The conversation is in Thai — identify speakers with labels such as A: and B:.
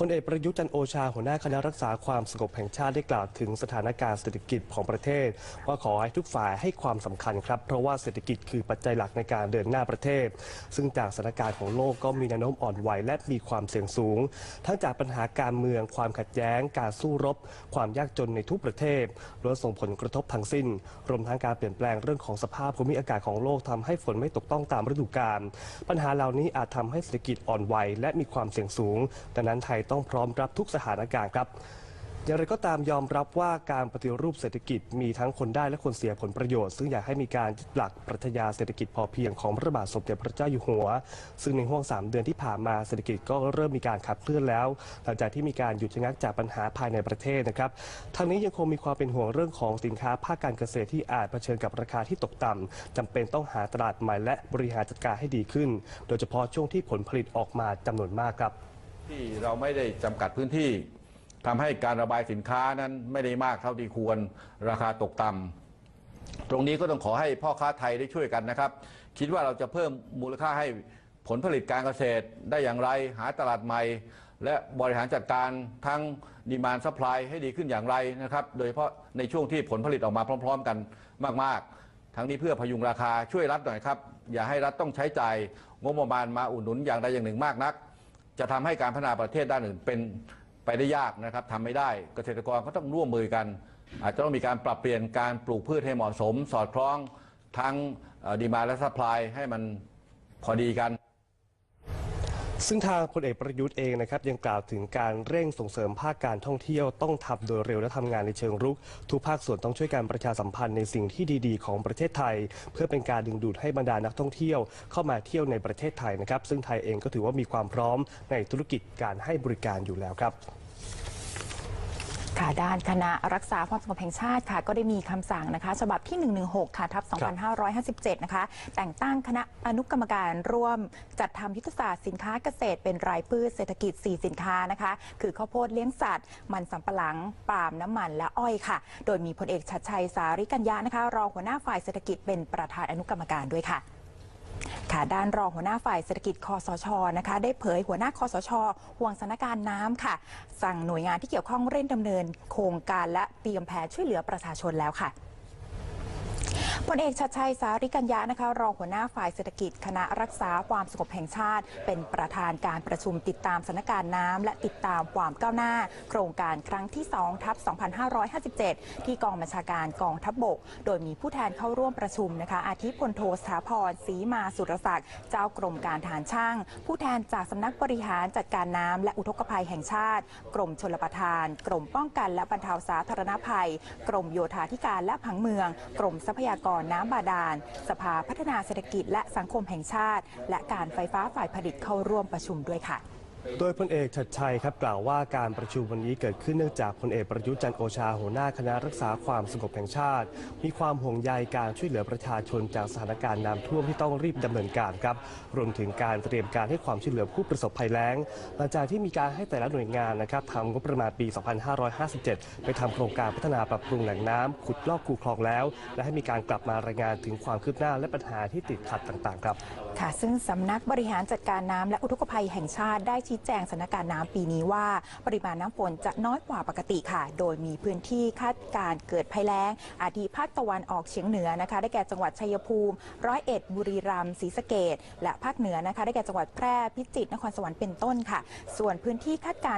A: พลเอกประยุทธ์จันโอชาหัวหน้าคณะรักษาความสงบแห่งชาติได้กล่าวถึงสถานการณ์เศรษฐกิจของประเทศ ว่าขอให้ทุกฝ่ายให้ความสำคัญครับ เพราะว่าเศรษฐกิจคือปัจจัยหลักในการเดินหน้าประเทศ ซึ่งจากสถานการณ์ของโลกก็มีแนวโน้มอ่อนไหวและมีความเสี่ยงสูง ทั้งจากปัญหาการเมือง ความขัดแย้ง การสู้รบ ความยากจนในทุกประเทศล้วนส่งผลกระทบทั้งสิ้น รวมทั้งการเปลี่ยนแปลงเรื่องของสภาพภูมิอากาศของโลกทำให้ฝนไม่ตกต้องตามฤดูกาลปัญหาเหล่านี้อาจทำให้เศรษฐกิจอ่อนไหวและมีความเสี่ยงสูงดังนั้นไทยต้องพร้อมรับทุกสถานการณ์ครับอย่างไรก็ตามยอมรับว่าการปฏิรูปเศรษฐกิจมีทั้งคนได้และคนเสียผลประโยชน์ ซึ่งอยากให้มีการยึดหลักปรัชญาเศรษฐกิจพอเพียงของพระบาทสมเด็จพระเจ้าอยู่หัว ซึ่งในห่วง 3 เดือนที่ผ่านมาเศรษฐกิจก็เริ่มมีการขับเคลื่อนแล้ว หลังจากที่มีการหยุดชะงักจากปัญหาภายในประเทศนะครับทางนี้ยังคงมีความเป็นห่วงเรื่องของสินค้าภาคการเกษตรที่อาจเผชิญกับราคาที่ตกต่ำจำเป็นต้องหาตลาดใหม่และบริหารจัดการให้ดีขึ้น โดยเฉพาะช่วงที่ผลผลิตออกมาจำนวนมากครับ
B: ที่เราไม่ได้จำกัดพื้นที่ทำให้การระบายสินค้านั้นไม่ได้มากเท่าที่ควรราคาตกต่ำ ตรงนี้ก็ต้องขอให้พ่อค้าไทยได้ช่วยกันนะครับ คิดว่าเราจะเพิ่มมูลค่าให้ผลผลิตการเกษตรได้อย่างไรหาตลาดใหม่ และบริหารจัดการทั้งดีมานซัพพลายให้ดีขึ้นอย่างไรนะครับ โดยเฉพาะในช่วงที่ผลผลิตออกมาพร้อม ๆ กันมาก ๆ ทั้งนี้เพื่อพยุงราคาช่วยรัฐหน่อยครับ อย่าให้รัฐต้องใช้จ่ายงบประมาณมาอุดหนุนอย่างใดอย่างหนึ่งมากนัก จะทำให้การพัฒนาประเทศด้านอื่นเป็นไปได้ยากนะครับทำไม่ได้เกษตรกรก็ต้องร่วมมือกัน อาจจะต้องมีการปรับเปลี่ยนการปลูกพืชให้เหมาะสม สอดคล้องทั้งดีมาและซัพพลายให้มันพอดีกัน
A: ซึ่งทางพลเอกประยุทธ์เองนะครับยังกล่าวถึงการเร่งส่งเสริมภาคการท่องเที่ยวต้องทำโดยเร็วและทำงานในเชิงรุก ทุกภาคส่วนต้องช่วยการประชาสัมพันธ์ในสิ่งที่ดีๆ ของประเทศไทย เพื่อเป็นการดึงดูดให้บรรดานักท่องเที่ยว เข้ามาเที่ยวในประเทศไทยนะครับ ซึ่งไทยเองก็ถือว่ามีความพร้อมในธุรกิจการให้บริการอยู่แล้วครับ
C: ค่ะด้านคณะรักษาความสงบแห่งชาติค่ะ ก็ได้มีคำสั่งนะคะ ฉบับที่ 116 ค่ะทับ2557 นะคะ แต่งตั้งคณะอนุกรรมการร่วมจัดทำยุทธศาสตร์สินค้าเกษตร เป็นรายพืชเศรษฐกิจ 4 สินค้านะคะ คือข้าวโพดเลี้ยงสัตว์ มันสำปะหลังปาล์มน้ำมันและอ้อยค่ะ โดยมีพลเอกชัดชัยสาริกัญญานะคะ รองหัวหน้าฝ่ายเศรษฐกิจเป็นประธานอนุกรรมการด้วยค่ะ ค่ะด้านรองหัวหน้าฝ่ายเศรษฐกิจคอสชนะคะ ได้เผยหัวหน้าคอสช ห่วงสถานการณ์น้ำค่ะ สั่งหน่วยงานที่เกี่ยวข้องเร่งดำเนิน โครงการและเตรียมแผนช่วยเหลือประชาชนแล้วค่ะ พลเอกชัดชัยสาริกัญญานะคะ รองหัวหน้าฝ่ายเศรษฐกิจ คณะรักษาความสงบแห่งชาติ เป็นประธานการประชุมติดตามสถานการณ์น้ำและติดตามความก้าวหน้า โครงการครั้งที่2ทับ2557 ที่กองบัญชาการกองทัพบบก โดยมีผู้แทนเข้าร่วมประชุมนะคะ อาทิพลโทสถาพรศรีมาสุรศักดิ์เจ้ากรมการทหารช่าง ผู้แทนจากสำนักบริหารจัดการน้ำและอุทกภัยแห่งชาติ กรมชลประทาน กรมป้องกันและบรรเทาสาธารณภัย กรมโยธาธิการและผังเมือง กรมทรัพยากรน้ำบาดาล สภาพัฒนาเศรษฐกิจและสังคมแห่งชาติ และการไฟฟ้าฝ่ายผลิตเข้าร่วมประชุมด้วยค่ะ
A: โดยพลเอกชัดชัยครับกล่าวว่าการประชุมวันนี้เกิดขึ้นเนื่องจากพลเอกประยุทธ์จันโอชาหัวหน้าคณะรักษาความสงบแห่งชาติ มีความห่วงใยการช่วยเหลือประชาชนจากสถานการณ์น้ำท่วมที่ต้องรีบดำเนินการครับรวมถึงการเตรียมการให้ความช่วยเหลือผู้ประสบภัยแล้ง หลังจากที่มีการให้แต่ละหน่วยงานนะครับทำงบประมาณปี 2557 ไปทำโครงการพัฒนาปรับปรุงแหล่งน้ำขุดลอกคูคลองแล้ว และให้มีการกลับมารายงานถึงความคืบหน้าและปัญหาที่ติดขัดต่างๆ ครับ
C: ค่ะซึ่งสำนักบริหารจัดการน้ำและอุทกภัยแห่งชาติได้ชี้แจงสถานการณ์น้ำปีนี้ว่า ปริมาณน้ำฝนจะน้อยกว่าปกติค่ะ โดยมีพื้นที่คาดการเกิดภัยแล้ง อาทิภาคตะวันออกเฉียงเหนือนะคะ ได้แก่จังหวัดชัยภูมิ ร้อยเอ็ด บุรีรัมย์ศรีสะเกดและภาคเหนือนะคะ ได้แก่จังหวัดแพร่ พิจิตร นครสวรรค์ เป็นต้นค่ะ ส่วนพื้นที่คาดการ